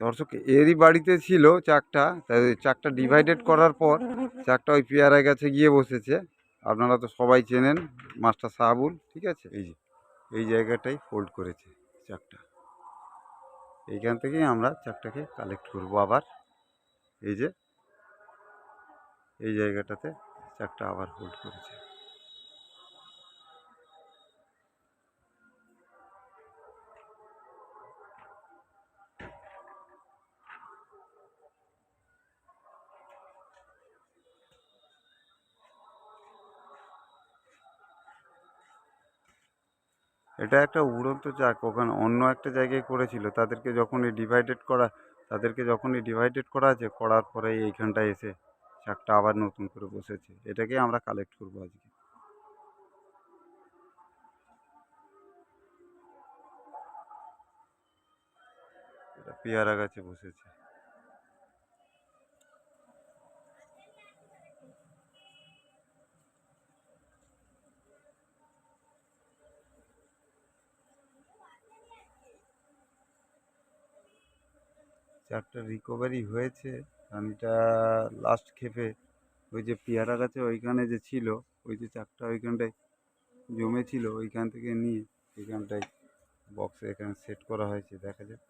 দর্শক এরই বাড়িতে ছিল চাকটা তাই চাকটা ডিভাইডেড করার পর চাকটা ওই পেয়ারা গাছে গিয়ে বসেছে। আপনারা তো সবাই চেনেন মাস্টার সাহাবুল ঠিক আছে? এই যে এই জায়গাটাই ফোল্ড করেছে চাকটা। এইখান থেকেই আমরা চাকটাকে কালেক্ট করব আবার। এই যে এই জায়গাটাতে চাকটা আবার হোল্ড করেছে। এটা একটা উড়ন্ত চাক ওখানে অন্য একটা জায়গায় করেছিল, তাদেরকে যখনই ডিভাইডেড করা, তাদেরকে যখনই ডিভাইডেড করা আছে, করার পরে এইখানটায় এসে চাকটা আবার নতুন করে বসেছে এটাকে আমরা কালেক্ট করব আজকে। পেয়ারা গাছে বসেছে। চাকটা রিকভারি হয়েছে প্রাণীটা লাস্ট খেপে ওই যে পেয়ারা গাছে ওইখানে যে ছিল, ওই যে চারটা ওইখানটায় জমেছিল, ওইখান থেকে নিয়ে এইখানটায় বক্সে এখানে সেট করা হয়েছে, দেখা যাক